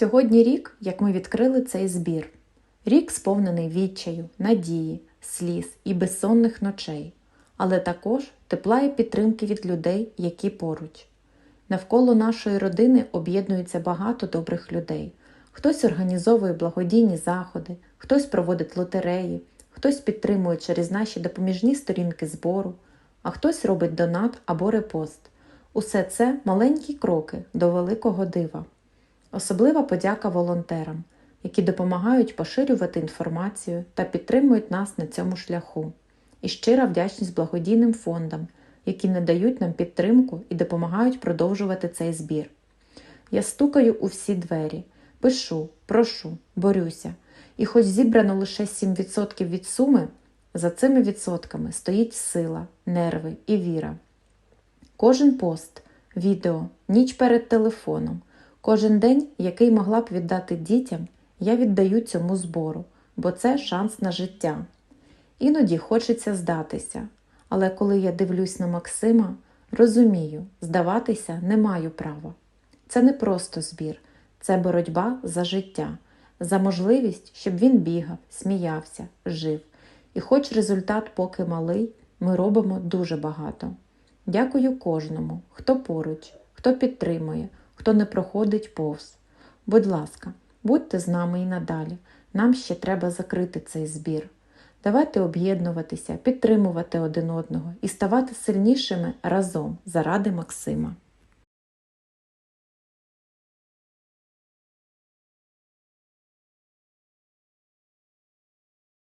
Сьогодні рік, як ми відкрили цей збір. Рік сповнений відчаю, надії, сліз і безсонних ночей, але також тепла і підтримки від людей, які поруч. Навколо нашої родини об'єднується багато добрих людей. Хтось організовує благодійні заходи, хтось проводить лотереї, хтось підтримує через наші допоміжні сторінки збору, а хтось робить донат або репост. Усе це маленькі кроки до великого дива. Особлива подяка волонтерам, які допомагають поширювати інформацію та підтримують нас на цьому шляху. І щира вдячність благодійним фондам, які надають нам підтримку і допомагають продовжувати цей збір. Я стукаю у всі двері, пишу, прошу, борюся. І хоч зібрано лише 7% від суми, за цими відсотками стоїть сила, нерви і віра. Кожен пост, відео, ніч перед телефоном, кожен день, який могла б віддати дітям, я віддаю цьому збору, бо це шанс на життя. Іноді хочеться здатися, але коли я дивлюсь на Максима, розумію, здаватися не маю права. Це не просто збір, це боротьба за життя, за можливість, щоб він бігав, сміявся, жив. І хоч результат поки малий, ми робимо дуже багато. Дякую кожному, хто поруч, хто підтримує, хто не проходить повз. Будь ласка, будьте з нами і надалі. Нам ще треба закрити цей збір. Давайте об'єднуватися, підтримувати один одного і ставати сильнішими разом заради Максима.